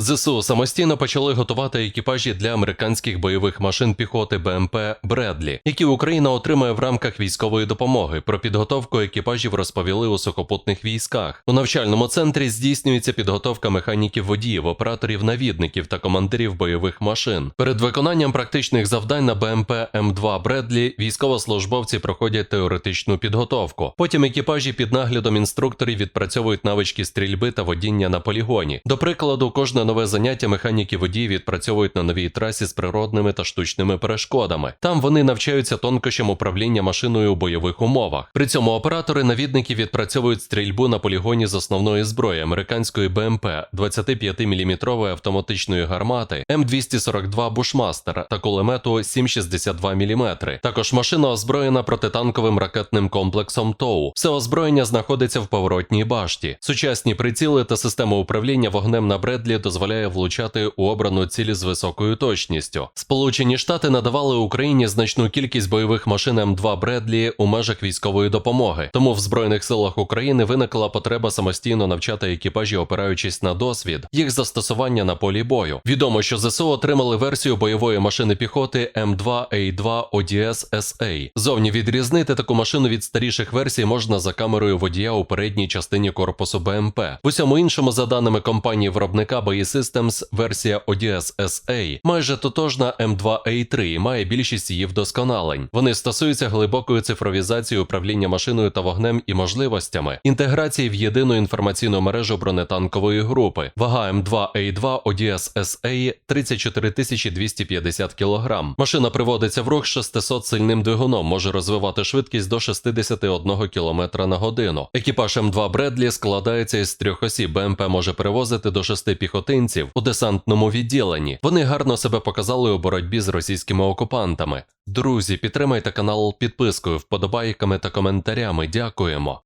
ЗСУ самостійно почали готувати екіпажі для американських бойових машин піхоти БМП Бредлі, які Україна отримає в рамках військової допомоги. Про підготовку екіпажів розповіли у сухопутних військах. У навчальному центрі здійснюється підготовка механіків водіїв, операторів навідників та командирів бойових машин. Перед виконанням практичних завдань на БМП М2 Бредлі військовослужбовці проходять теоретичну підготовку. Потім екіпажі під наглядом інструкторів відпрацьовують навички стрільби та водіння на полігоні. До прикладу, кожне нове заняття механіки водії відпрацьовують на новій трасі з природними та штучними перешкодами. Там вони навчаються тонкощам управління машиною у бойових умовах. При цьому оператори навідники відпрацьовують стрільбу на полігоні з основної зброї американської БМП 25-мм автоматичної гармати М242 Бушмастер та кулемету 7,62 мм. Також машина озброєна протитанковим ракетним комплексом ТОУ. Все озброєння знаходиться в поворотній башті. Сучасні приціли та система управління вогнем на Бредлі дозволяє влучати у обрану цілі з високою точністю. Сполучені Штати надавали Україні значну кількість бойових машин М2 Бредлі у межах військової допомоги. Тому в Збройних силах України виникла потреба самостійно навчати екіпажі, опираючись на досвід їх застосування на полі бою. Відомо, що ЗСУ отримали версію бойової машини піхоти М2А2 ODS SA. Зовні відрізнити таку машину від старіших версій можна за камерою водія у передній частині корпусу БМП. В усьому іншому, за даними компанії виробника BAE Systems, версія ODS SA майже тотожна M2A3 і має більшість її вдосконалень. Вони стосуються глибокої цифровізації управління машиною та вогнем і можливостями, інтеграції в єдину інформаційну мережу бронетанкової групи. Вага М2А2 ODS SA 34 250 кг. Машина приводиться в рух з 600 сильним двигуном, може розвивати швидкість до 61 км на годину. Екіпаж М2 Бредлі складається із трьох осіб. БМП може перевозити до шести піхотинців у десантному відділенні. Вони гарно себе показали у боротьбі з російськими окупантами. Друзі, підтримайте канал підпискою, вподобайками та коментарями. Дякуємо.